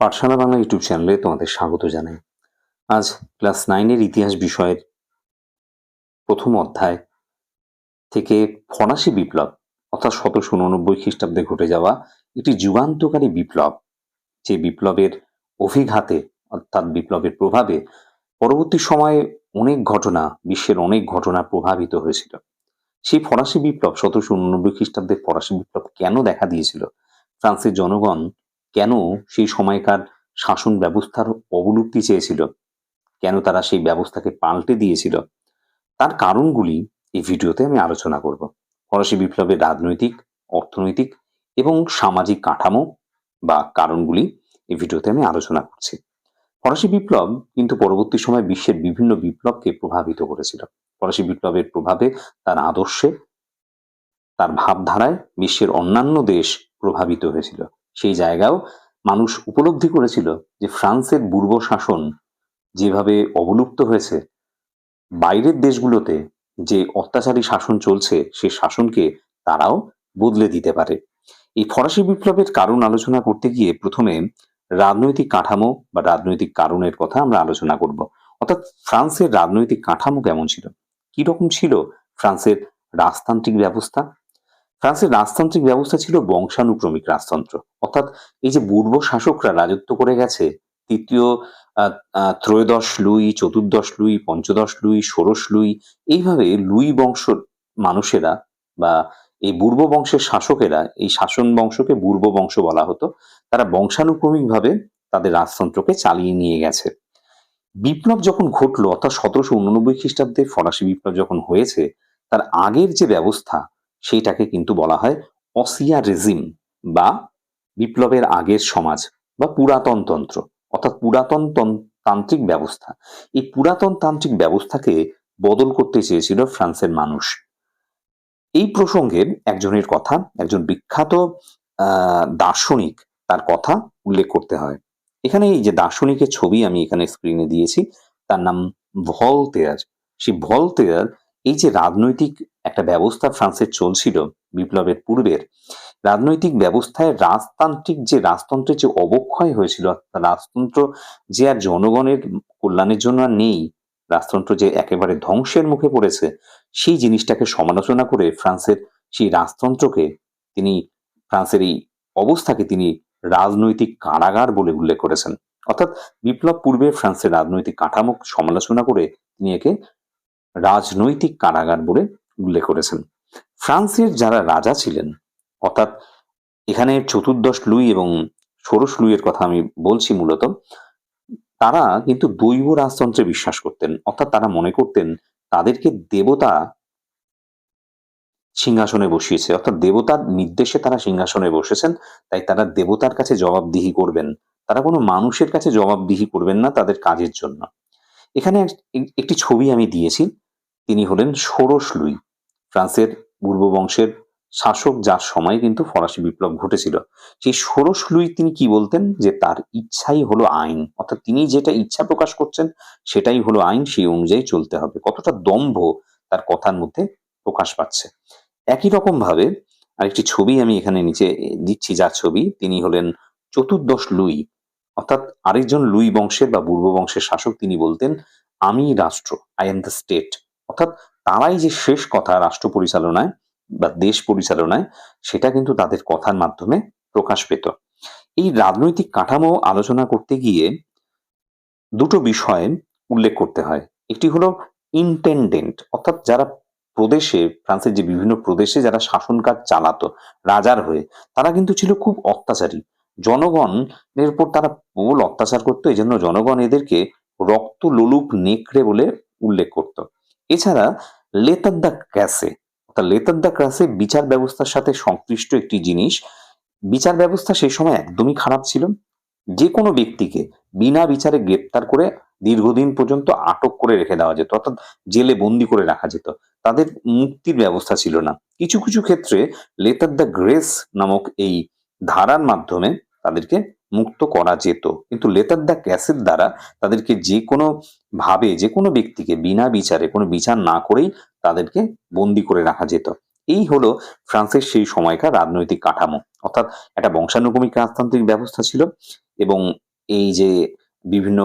পাঠশালা Bangla YouTube চ্যানেলে তোমাদের স্বাগত জানাই। আজ ক্লাস নাইনের ইতিহাস বিষয়ের প্রথম অধ্যায় থেকে ফরাসি বিপ্লব, অর্থাৎ সতেরোশো উননব্বই খ্রিস্টাব্দে ঘটে যাওয়া একটি যুগান্তকারী বিপ্লব, যে বিপ্লবের অভিঘাতে, অর্থাৎ বিপ্লবের প্রভাবে পরবর্তী সময়ে অনেক ঘটনা, বিশ্বের অনেক ঘটনা প্রভাবিত হয়েছিল। সেই ফরাসি বিপ্লব সতেরোশো উননব্বই খ্রিস্টাব্দে ফরাসি বিপ্লব কেন দেখা দিয়েছিল? ফ্রান্সের জনগণ কেন সেই সময়কার শাসন ব্যবস্থার অবলুপ্তি চেয়েছিল? কেন তারা সেই ব্যবস্থাকে পাল্টে দিয়েছিল? তার কারণগুলি এই ভিডিওতে আমি আলোচনা করব। ফরাসি বিপ্লবের রাজনৈতিক, অর্থনৈতিক এবং সামাজিক কাঠামো বা কারণগুলি এই ভিডিওতে আমি আলোচনা করছি। ফরাসি বিপ্লব কিন্তু পরবর্তী সময় বিশ্বের বিভিন্ন বিপ্লবকে প্রভাবিত করেছিল। ফরাসি বিপ্লবের প্রভাবে তার আদর্শে, তার ভাবধারায় বিশ্বের অন্যান্য দেশ প্রভাবিত হয়েছিল। সেই জায়গাও মানুষ উপলব্ধি করেছিল যে ফ্রান্সের পূর্ব শাসন যেভাবে অবলুপ্ত হয়েছে, বাইরের দেশগুলোতে যে অত্যাচারী শাসন চলছে, সে শাসনকে তারাও বদলে দিতে পারে। এই ফরাসি বিপ্লবের কারণ আলোচনা করতে গিয়ে প্রথমে রাজনৈতিক কাঠামো বা রাজনৈতিক কারণের কথা আমরা আলোচনা করব। অর্থাৎ ফ্রান্সের রাজনৈতিক কাঠামো কেমন ছিল? কি রকম ছিল ফ্রান্সের রাজতান্ত্রিক ব্যবস্থা? ফ্রান্সের রাজতান্ত্রিক ব্যবস্থা ছিল বংশানুক্রমিক রাজতন্ত্র। অর্থাৎ এই যে পূর্ব শাসকরা রাজত্ব করে গেছে, তৃতীয় ত্রয়োদশ লুই, চতুর্দশ লুই, পঞ্চদশ লুই, ষোড়শ লুই, এইভাবে লুই বংশ মানুষেরা বা এই পূর্ব বংশের শাসকেরা, এই শাসন বংশকে পূর্ব বংশ বলা হতো, তারা বংশানুক্রমিকভাবে তাদের রাজতন্ত্রকে চালিয়ে নিয়ে গেছে। বিপ্লব যখন ঘটলো, অর্থাৎ সতেরোশো উননব্বই খ্রিস্টাব্দে ফরাসি বিপ্লব যখন হয়েছে, তার আগের যে ব্যবস্থা সেইটাকে কিন্তু বলা হয় অসিয়া রেজিম বা বিপ্লবের আগের সমাজ বা পুরাতন তন্ত্র, অর্থাৎ পুরাতন তন- তান্ত্রিক ব্যবস্থা। এই পুরাতন তান্ত্রিক ব্যবস্থাকে বদল করতে চেয়েছিল ফ্রান্সের মানুষ। এই প্রসঙ্গে একজনের কথা, একজন বিখ্যাত দার্শনিক তার কথা উল্লেখ করতে হয়। এখানে এই যে দার্শনিকের ছবি আমি এখানে স্ক্রিনে দিয়েছি, তার নাম ভলতেয়ার। সেই ভলতেয়ার এই যে রাজনৈতিক একটা ব্যবস্থা ফ্রান্সের চলছিল বিপ্লবের পূর্বের। রাজনৈতিক ব্যবস্থায় রাজতান্ত্রিক যে রাজতন্ত্রের যে অবক্ষয় হয়েছিল, অর্থাৎ রাজতন্ত্র যে আর জনগণের কল্যাণের জন্য আর নেই, রাজতন্ত্র যে একেবারে ধ্বংসের মুখে পড়েছে, সেই জিনিসটাকে সমালোচনা করে ফ্রান্সের সেই রাজতন্ত্রকে তিনি, ফ্রান্সের এই অবস্থাকে তিনি রাজনৈতিক কারাগার বলে উল্লেখ করেছেন। অর্থাৎ বিপ্লব পূর্বে ফ্রান্সের রাজনৈতিক কাঠামো সমালোচনা করে তিনি একে রাজনৈতিক কারাগার বলে উল্লেখ করেছেন। ফ্রান্সের যারা রাজা ছিলেন, অর্থাৎ এখানে চতুর্দশ লুই এবং ষোড়শ লুইয়ের কথা আমি বলছি মূলত, তারা কিন্তু দৈব রাজতন্ত্রে বিশ্বাস করতেন। অর্থাৎ তারা মনে করতেন তাদেরকে দেবতা সিংহাসনে বসিয়েছে। অর্থাৎ দেবতার নির্দেশে তারা সিংহাসনে বসেছেন, তাই তারা দেবতার কাছে জবাবদিহি করবেন। তারা কোনো মানুষের কাছে জবাবদিহি করবেন না তাদের কাজের জন্য। এখানে এক- এক- একটি ছবি আমি দিয়েছি। তিনি হলেন ষোড়শ লুই। ফ্রান্সের পূর্ব বংশের শাসক যার সময় কিন্তু ফরাসি বিপ্লব ঘটেছিল, সেই ষোড়শ লুই তিনি কি বলতেন? যে তার ইচ্ছাই হলো আইন। অর্থাৎ তিনি যেটা ইচ্ছা প্রকাশ করছেন, সেটাই হলো আইন, সেই অনুযায়ী চলতে হবে। কতটা দম্ভ তার কথার মধ্যে প্রকাশ পাচ্ছে। একই রকম ভাবে আরেকটি ছবি আমি এখানে নিচে দিচ্ছি, যার ছবি তিনি হলেন চতুর্দশ লুই। অর্থাৎ আরেকজন লুই বংশের বা পূর্ব বংশের শাসক তিনি বলতেন, আমি রাষ্ট্র আই এম দ্য স্টেট অর্থাৎ তারাই যে শেষ কথা রাষ্ট্র পরিচালনায় বা দেশ পরিচালনায়, সেটা কিন্তু তাদের কথার মাধ্যমে প্রকাশ পেত। এই রাজনৈতিক কাঠামো আলোচনা করতে গিয়ে দুটো বিষয় উল্লেখ করতে হয়। একটি হলো ইন্টেন্ডেন্ট অর্থাৎ যারা প্রদেশে, ফ্রান্সের যে বিভিন্ন প্রদেশে যারা শাসন কাজ চালাতো, রাজার হয়ে, তারা কিন্তু ছিল খুব অত্যাচারী। জনগণের উপর তারা প্রবল অত্যাচার করতো এই জন্য জনগণ এদেরকে রক্ত লোলুপ নেকড়ে বলে উল্লেখ করত। এছাড়া লেতার দ্য ক্যাসে অর্থাৎ লেতার দ্য ক্যাসে বিচার ব্যবস্থার সাথে সংশ্লিষ্ট একটি জিনিস। বিচার ব্যবস্থা সেই সময় একদমই খারাপ ছিল। যে কোনো ব্যক্তিকে বিনা বিচারে গ্রেপ্তার করে দীর্ঘদিন পর্যন্ত আটক করে রেখে দেওয়া যেত, অর্থাৎ জেলে বন্দি করে রাখা যেত। তাদের মুক্তির ব্যবস্থা ছিল না। কিছু কিছু ক্ষেত্রে লেতার দ্য গ্রেস নামক এই ধারার মাধ্যমে তাদেরকে মুক্ত করা যেত। কিন্তু লেটার দ্য ক্যাসের দ্বারা তাদেরকে যে কোনো ভাবে যে কোনো ব্যক্তিকে বিনা বিচারে, কোনো বিচার না করেই তাদেরকে বন্দি করে রাখা যেত। এই হলো ফ্রান্সের সেই সময়কার রাজনৈতিক কাঠামো। অর্থাৎ একটা বংশানুক্রমিক রাজতান্ত্রিক ব্যবস্থা ছিল এবং এই যে বিভিন্ন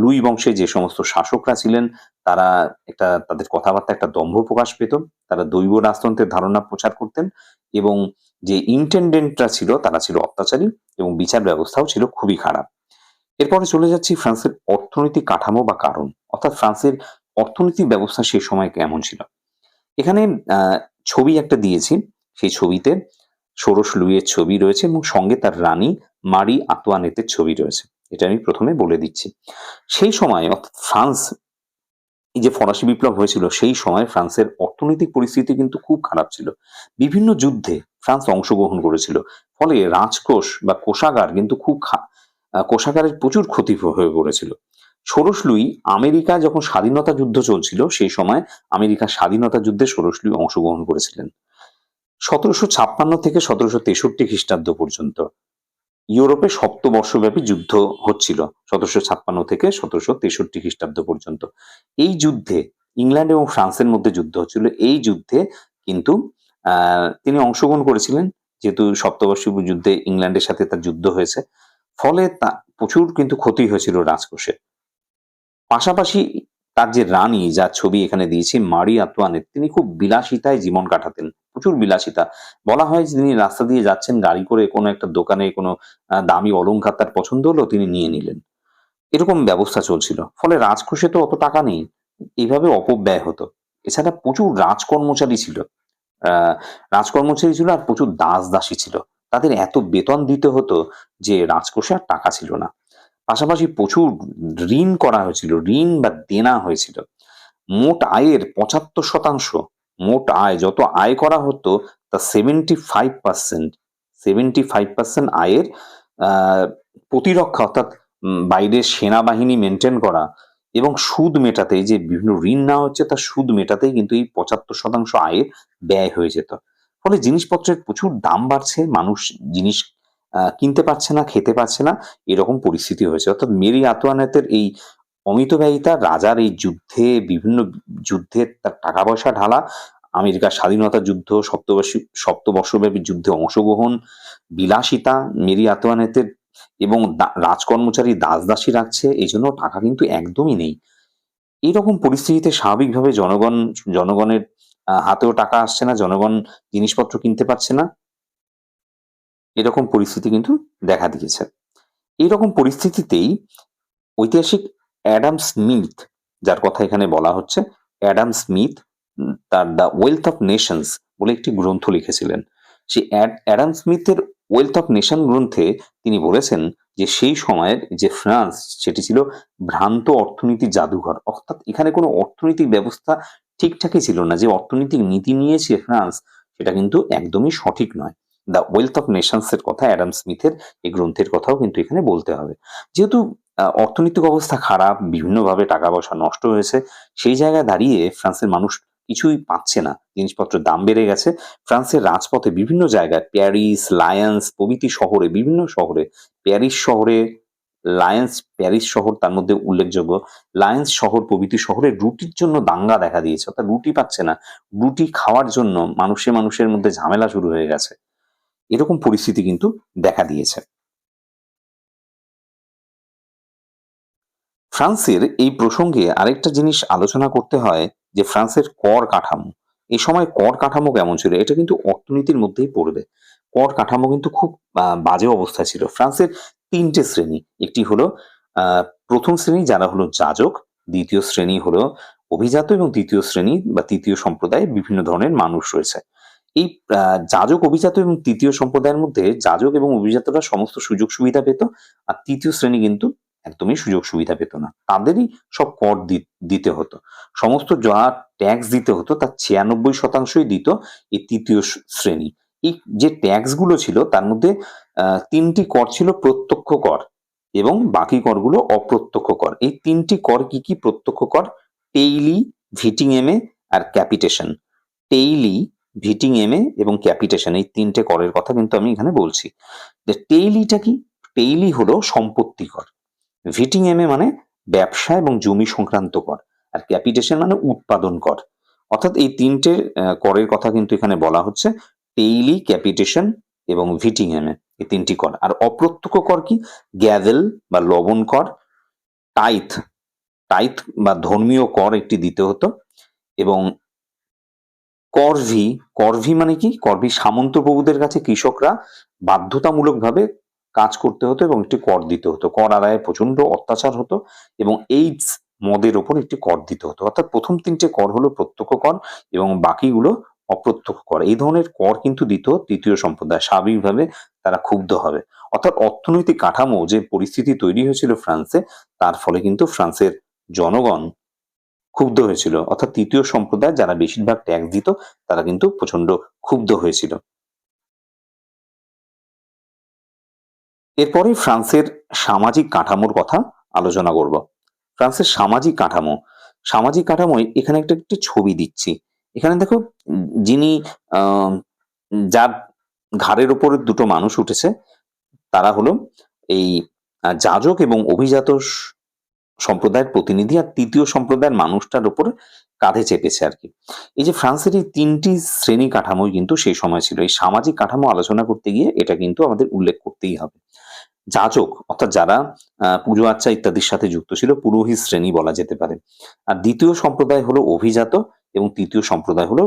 লুই বংশে যে সমস্ত শাসকরা ছিলেন, তারা একটা, তাদের কথাবার্তা একটা দম্ভ প্রকাশ পেত। তারা দৈব রাজতন্ত্রের ধারণা প্রচার করতেন এবং যে ইন্টেন্ডেন্টরা ছিল, তারা ছিল অত্যাচারী এবং বিচার ব্যবস্থাও ছিল খুবই খারাপ। এরপরে চলে যাচ্ছি ফ্রান্সের অর্থনৈতিক কাঠামো বা কারণ। অর্থাৎ ফ্রান্সের অর্থনৈতিক ব্যবস্থা সেই সময় কেমন ছিল? এখানে ছবি একটা দিয়েছি। সেই ছবিতে ষোড়শ লুইয়ের ছবি রয়েছে এবং সঙ্গে তার রানী মারি আতোয়ানেতের ছবি রয়েছে। এটা আমি প্রথমে বলে দিচ্ছি। সেই সময় অর্থাৎ ফ্রান্স যে ফরাসি বিপ্লব হয়েছিল, সেই সময় ফ্রান্সের অর্থনৈতিক পরিস্থিতি কিন্তু খুব খারাপ ছিল। বিভিন্ন যুদ্ধে ফ্রান্স অংশগ্রহণ করেছিল, ফলে রাজকোষ বা কোষাগার কিন্তু খুব কোষাগারের প্রচুর ক্ষতি হয়ে পড়েছিল। ষোড়শ লুই আমেরিকা যখন স্বাধীনতা যুদ্ধ চলছিল, সেই সময় আমেরিকা স্বাধীনতা যুদ্ধে ষোড়শ লুই অংশগ্রহণ করেছিলেন। সতেরোশো ছাপ্পান্ন থেকে সতেরোশো তেষট্টি খ্রিস্টাব্দ পর্যন্ত। ইউরোপে সপ্তবর্ষব্যাপী যুদ্ধ হচ্ছিল, সতেরোশো ছাপ্পান্ন থেকে সতেরোশো তেষট্টি খ্রিস্টাব্দ পর্যন্ত। এই যুদ্ধে ইংল্যান্ড এবং ফ্রান্সের মধ্যে যুদ্ধ হচ্ছিল। এই যুদ্ধে কিন্তু তিনি অংশগ্রহণ করেছিলেন, যেহেতু সপ্তবর্ষী যুদ্ধে ইংল্যান্ডের সাথে তার যুদ্ধ হয়েছে। ফলে তা প্রচুর কিন্তু ক্ষতি হয়েছিল রাজকোষে। পাশাপাশি তার যে রানী, যার ছবি এখানে দিয়েছি মারি আতওয়ানের তিনি খুব বিলাসিতায় জীবন কাটাতেন। প্রচুর বিলাসিতা। বলা হয় যে, তিনি রাস্তা দিয়ে যাচ্ছেন, গাড়ি করে কোনো একটা দোকানে কোনো দামি অলংকার তার পছন্দ হলো তিনি নিয়ে নিলেন। এরকম ব্যবস্থা চলছিল। ফলে রাজকোষে তো অত টাকা নেই। এইভাবে অপব্যয় হতো। এছাড়া প্রচুর রাজকর্মচারী ছিল। রাজকর্মচারী ছিল আর প্রচুর দাস দাসী ছিল। তাদের এত বেতন দিতে হতো যে, রাজকোষে আর টাকা ছিল না। পাশাপাশি প্রচুর ঋণ করা হয়েছিল। ঋণ বা দেনা হয়েছিল। মোট আয়ের পঁচাত্তর শতাংশ মোট আয়, যত আয় করা হতো, তা seventy five percent seventy five percent আয়ের প্রতিরক্ষা, অর্থাৎ বাইরের সেনাবাহিনী মেনটেন করা এবং সুদ মেটাতে যে বিভিন্ন ঋণ নেওয়া হচ্ছে তার সুদ মেটাতেই কিন্তু এই পঁচাত্তর শতাংশ আয়ের ব্যয় হয়ে যেত। ফলে জিনিসপত্রের প্রচুর দাম বাড়ছে, মানুষ জিনিস কিনতে পারছে না, খেতে পারছে না, এরকম পরিস্থিতি হয়েছে। অর্থাৎ মেরি আতোয়ানেতের এই অমিতব্যয়িতা রাজার এই যুদ্ধে, বিভিন্ন যুদ্ধে তার টাকা পয়সা ঢালা, আমেরিকার স্বাধীনতা যুদ্ধ, সপ্তবর্ষী সপ্তবর্ষব্যাপী যুদ্ধে অংশগ্রহণ, বিলাসিতা, মেরি আতোয়ানেতের এবং রাজকর্মচারী দাস দাসী রাখছে এই জন্য টাকা কিন্তু একদমই নেই। এইরকম পরিস্থিতিতে স্বাভাবিকভাবে জনগণ, জনগণের হাতেও টাকা আসছে না, জনগণ জিনিসপত্র কিনতে পারছে না। এরকম পরিস্থিতি কিন্তু দেখা দিয়েছে। এইরকম পরিস্থিতিতেই ঐতিহাসিক অ্যাডাম স্মিথ যার কথা এখানে বলা হচ্ছে অ্যাডাম স্মিথ তার দ্য ওয়েলথ অফ নেশনস বলে একটি গ্রন্থ লিখেছিলেন। অ্যাড- অ্যাডাম স্মিথের ওয়েলথ অফ নেশন গ্রন্থে তিনি বলেছেন যে সেই সময়ের যে ফ্রান্স, সেটি ছিল ভ্রান্ত অর্থনীতির জাদুঘর। অর্থাৎ এখানে কোনো অর্থনৈতিক ব্যবস্থা ঠিকঠাকই ছিল না। যে অর্থনৈতিক নীতি নিয়েছে ফ্রান্স, সেটা কিন্তু একদমই সঠিক নয়। দ্য ওয়েলথ অফ নেশনস এর কথা অ্যাডাম স্মিথের এই গ্রন্থের কথাও কিন্তু এখানে বলতে হবে। যেহেতু অর্থনৈতিক অবস্থা খারাপ, বিভিন্নভাবে টাকা পয়সা নষ্ট হয়েছে, সেই জায়গায় দাঁড়িয়ে ফ্রান্সের মানুষ কিছুই পাচ্ছে না। জিনিসপত্রের দাম বেড়ে গেছে। ফ্রান্সের রাজপথে বিভিন্ন জায়গায় প্যারিস, লায়ন্স প্রভৃতি শহরে, বিভিন্ন শহরে, প্যারিস শহরে, লায়ন্স প্যারিস শহর তার মধ্যে উল্লেখযোগ্য। লায়ন্স শহর প্রভৃতি শহরে রুটির জন্য দাঙ্গা দেখা দিয়েছে, অর্থাৎ রুটি পাচ্ছে না। রুটি খাওয়ার জন্য মানুষে মানুষের মধ্যে ঝামেলা শুরু হয়ে গেছে। এরকম পরিস্থিতি কিন্তু দেখা দিয়েছে। ফ্রান্সের এই প্রসঙ্গে আরেকটা জিনিস আলোচনা করতে হয় যে ফ্রান্সের কর কাঠামো। এই সময় কর কাঠামো কেমন ছিল? এটা কিন্তু অর্থনীতির মধ্যেই পড়বে। কর কাঠামো কিন্তু খুব বাজে অবস্থা ছিল। ফ্রান্সের তিনটে শ্রেণি। একটি হলো প্রথম শ্রেণি, যারা হলো যাজক। দ্বিতীয় শ্রেণি হলো অভিজাত এবং তৃতীয় শ্রেণি বা তৃতীয় সম্প্রদায়ে বিভিন্ন ধরনের মানুষ রয়েছে। এই যাজক, অভিজাত এবং তৃতীয় সম্প্রদায়ের মধ্যে যাজক এবং অভিজাতরা সমস্ত সুযোগ সুবিধা পেত। আর তৃতীয় শ্রেণি কিন্তু একদমই সুযোগ সুবিধা পেত না। তাদেরই সব কর দিতে হতো। সমস্ত যা ট্যাক্স দিতে হতো, তার ছিয়ানব্বই শতাংশই দিত এই তৃতীয় শ্রেণি। এই যে ট্যাক্সগুলো ছিল, তার মধ্যে তিনটি কর ছিল প্রত্যক্ষ কর এবং বাকি করগুলো অপ্রত্যক্ষ কর। এই তিনটি কর কি কি? প্রত্যক্ষ কর টেইলি ভিটিং এমে আর ক্যাপিটেশন টেইলি ভিটিং এমে এবং ক্যাপিটেশন এই তিনটে করের কথা কিন্তু আমি এখানে বলছি। যে টেইলিটা কি? টেইলি হলো সম্পত্তি কর। ভিটিং এমে মানে ব্যবসা এবং জমি সংক্রান্ত কর, আর ক্যাপিটেশন মানে উৎপাদন কর। অর্থাৎ এই তিনটে করের কথা কিন্তু এখানে বলা হচ্ছে টেইলি ক্যাপিটেশন এবং ভিটিং এমে এই তিনটি কর। আর অপ্রত্যক্ষ কর কি? গ্যাভেল বা লবণ কর টাইথ টাইথ বা ধর্মীয় কর একটি দিতে হতো, এবং করভি করভি মানে কি? করভি সামন্ত প্রভুদের কাছে কৃষকরা বাধ্যতামূলকভাবে কাজ করতে হতো এবং একটি কর দিতে হতো। কর আদায়ে প্রচণ্ড অত্যাচার হতো এবং এইডস মদের ওপর একটি কর দিতে হতো। অর্থাৎ প্রথম তিনটে কর হলো প্রত্যক্ষ কর এবং বাকিগুলো অপ্রত্যক্ষ কর। এই ধরনের কর কিন্তু দিত তৃতীয় সম্প্রদায়। স্বাভাবিকভাবে তারা ক্ষুব্ধ হবে। অর্থাৎ অর্থনৈতিক কাঠামো যে পরিস্থিতি তৈরি হয়েছিল ফ্রান্সে, তার ফলে কিন্তু ফ্রান্সের জনগণ ক্ষুব্ধ হয়েছিল। অর্থাৎ তৃতীয় সম্প্রদায় যারা বেশিরভাগ ট্যাক্স দিত, তারা কিন্তু প্রচণ্ড ক্ষুব্ধ হয়েছিল। এরপরে ফ্রান্সের সামাজিক কাঠামোর কথা আলোচনা করব। ফ্রান্সের সামাজিক কাঠামো, সামাজিক কাঠামোয় এখানে একটা, একটি ছবি দিচ্ছি। এখানে দেখো, যিনি যার ঘাড়ের ওপরে দুটো মানুষ উঠেছে, তারা হলো এই যাজক এবং অভিজাত সম্প্রদায়ের প্রতিনিধি আর তৃতীয় সম্প্রদায়ের মানুষটার উপর কাঁধে চেপেছে আর কি। এই যে ফ্রান্সের এই তিনটি শ্রেণি কাঠামোই কিন্তু সেই সময় ছিল। এই সামাজিক কাঠামো আলোচনা করতে গিয়ে এটা কিন্তু আমাদের উল্লেখ করতেই হবে। যাজক, অর্থাৎ যারা পুজো আচ্চা ইত্যাদির সাথে যুক্ত ছিল, পুরোহিত শ্রেণি বলা যেতে পারে। আর দ্বিতীয় সম্প্রদায় হলো অভিজাত এবং তৃতীয় সম্প্রদায় হলো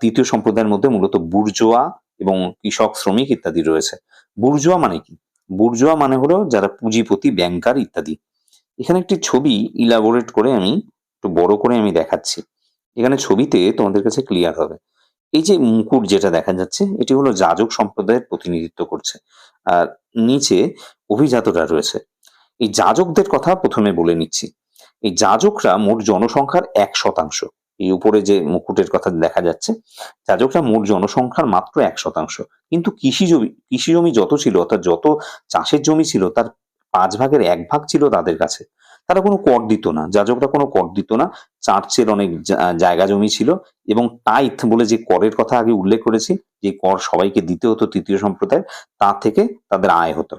তৃতীয় সম্প্রদায়ের মধ্যে মূলত বুর্জোয়া এবং কৃষক শ্রমিক ইত্যাদি রয়েছে। বুর্জোয়া মানে কি? বুর্জোয়া মানে হলো যারা পুঁজিপতি, ব্যাংকার ইত্যাদি। এখানে একটি ছবি ইলাবোরেট করে আমি, একটু বড় করে আমি দেখাচ্ছি। এখানে ছবিতে তোমাদের কাছে ক্লিয়ার হবে। এই যে মুকুট যেটা দেখা যাচ্ছে, এটি হলো যাজক সম্প্রদায়ের প্রতিনিধিত্ব করছে। আর নিচে অভিজাতরা রয়েছে। এই যাজকদের কথা প্রথমে বলে নিচ্ছি। এই যাজকরা মোট জনসংখ্যার এক শতাংশ। এই উপরে যে মুকুটের কথা দেখা যাচ্ছে, যাজকরা মোট জনসংখ্যার মাত্র এক শতাংশ। কিন্তু কৃষি জমি কৃষি জমি যত ছিল, অর্থাৎ যত চাষের জমি ছিল, তার পাঁচ ভাগের এক ভাগ ছিল তাদের কাছে। তারা কোনো কর দিত না। যাজকরা কোনো কর দিত না। চার্চের অনেক জায়গা জমি ছিল এবং টাইথ বলে যে করের কথা আগে উল্লেখ করেছি, যে কর সবাইকে দিতে হতো তৃতীয় সম্প্রদায় তা থেকে তাদের আয় হতো।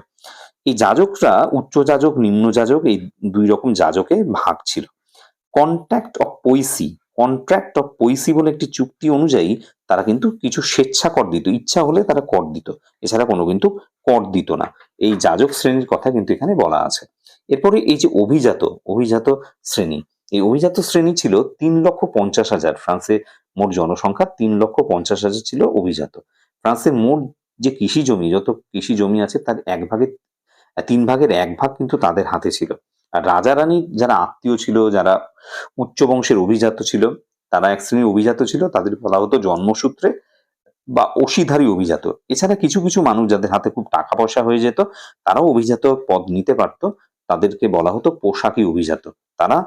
এই যাজকরা উচ্চ যাজক, নিম্ন যাজক, এই দুই রকম যাজকে ভাগ ছিল। Contract of Poissy contract of Poissy বলে একটি চুক্তি অনুযায়ী তারা কিন্তু কিছু স্বেচ্ছা কর দিত। ইচ্ছা হলে তারা কর দিত। এছাড়া কোনো কিন্তু কর দিত না। এই যাজক শ্রেণির কথা কিন্তু এখানে বলা আছে। এরপরে এই যে অভিজাত অভিজাত শ্রেণি, এই অভিজাত শ্রেণি ছিল তিন লক্ষ পঞ্চাশ হাজার। ফ্রান্সে মোট জনসংখ্যা তিন লক্ষ পঞ্চাশ হাজার ছিল অভিজাত। ফ্রান্সের মোট যে কৃষি জমি, যত কৃষি জমি আছে তার এক ভাগের তিন ভাগের এক ভাগ কিন্তু তাদের হাতে ছিল। আর রাজা রানী যারা আত্মীয় ছিল, যারা উচ্চ বংশের অভিজাত ছিল, তারা এক শ্রেণির অভিজাত ছিল, তাদের বলা হতো জন্মসূত্রে বা অসিধারী অভিজাত। এছাড়া কিছু কিছু মানুষ যাদের হাতে খুব টাকা পয়সা হয়ে যেত, তারাও অভিজাত পদ নিতে পারতো। তাদেরকে বলা হতো পোশাকি অভিজাত। তারা,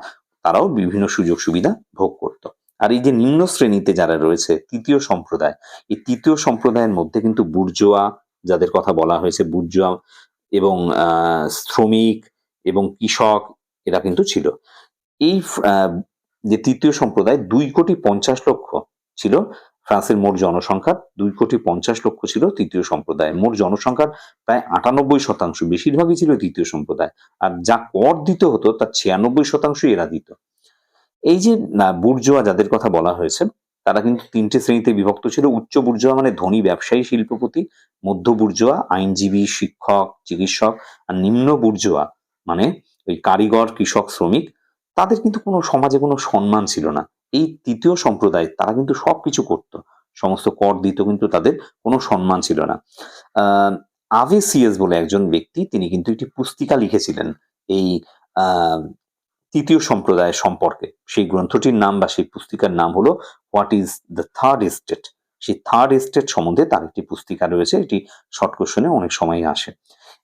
তারাও বিভিন্ন সুযোগ সুবিধা ভোগ করত। আর এই যে নিম্ন শ্রেণীতে যারা রয়েছে, তৃতীয় সম্প্রদায়, এই তৃতীয় সম্প্রদায়ের মধ্যে কিন্তু বুর্জোয়া, যাদের কথা বলা হয়েছে, বুর্জোয়া এবং শ্রমিক এবং কৃষক, এরা কিন্তু ছিল। এই যে তৃতীয় সম্প্রদায়, দুই কোটি পঞ্চাশ লক্ষ ছিল। ফ্রান্সের মোট জনসংখ্যার দুই কোটি পঞ্চাশ লক্ষ ছিল তৃতীয় সম্প্রদায়। মোট জনসংখ্যার প্রায় আটানব্বই শতাংশ, বেশিরভাগই ছিল তৃতীয় সম্প্রদায়। আর যা কর দিতে হতো, তার ছিয়ানব্বই শতাংশই এরা দিত। এই যে বুর্জোয়া যাদের কথা বলা হয়েছে, তারা কিন্তু তিনটে শ্রেণীতে বিভক্ত ছিল। উচ্চ বুর্জোয়া মানে ধনী ব্যবসায়ী শিল্পপতি, মধ্য বুর্জোয়া আইনজীবী, শিক্ষক, চিকিৎসক, আর নিম্ন বুর্জোয়া মানে ওই কারিগর, কৃষক, শ্রমিক। তাদের কিন্তু কোনো সমাজে কোনো সম্মান ছিল না। এই তৃতীয় সম্প্রদায় তারা কিন্তু সবকিছু করত। সমস্ত কর দিত কিন্তু তাদের কোনো সম্মান ছিল না। আহ আভেসিএস বলে একজন ব্যক্তি তিনি কিন্তু একটি পুস্তিকা লিখেছিলেন এই তৃতীয় সম্প্রদায় সম্পর্কে। সেই গ্রন্থটির নাম বা সেই পুস্তিকার নাম হলো what is the third estate? সেই থার্ড এস্টেট সম্বন্ধে তার একটি পুস্তিকা রয়েছে। এটি শর্ট কোশ্চেনে অনেক সময় আসে।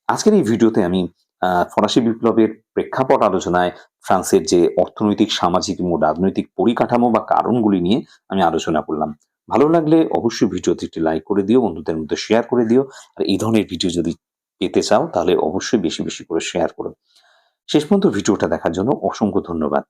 আজকের এই ভিডিওতে আমি ফরাসি বিপ্লবের প্রেক্ষাপট আলোচনায় ফ্রান্সের যে অর্থনৈতিক, সামাজিক এবং রাজনৈতিক পরিকাঠামো বা কারণগুলি নিয়ে আমি আলোচনা করলাম। ভালো লাগলে অবশ্যই ভিডিওতে একটি লাইক করে দিও, বন্ধুদের মধ্যে শেয়ার করে দিও। আর এই ধরনের ভিডিও যদি পেতে চাও, তাহলে অবশ্যই বেশি বেশি করে শেয়ার করো। শেষ পর্যন্ত ভিডিওটা দেখার জন্য অসংখ্য ধন্যবাদ।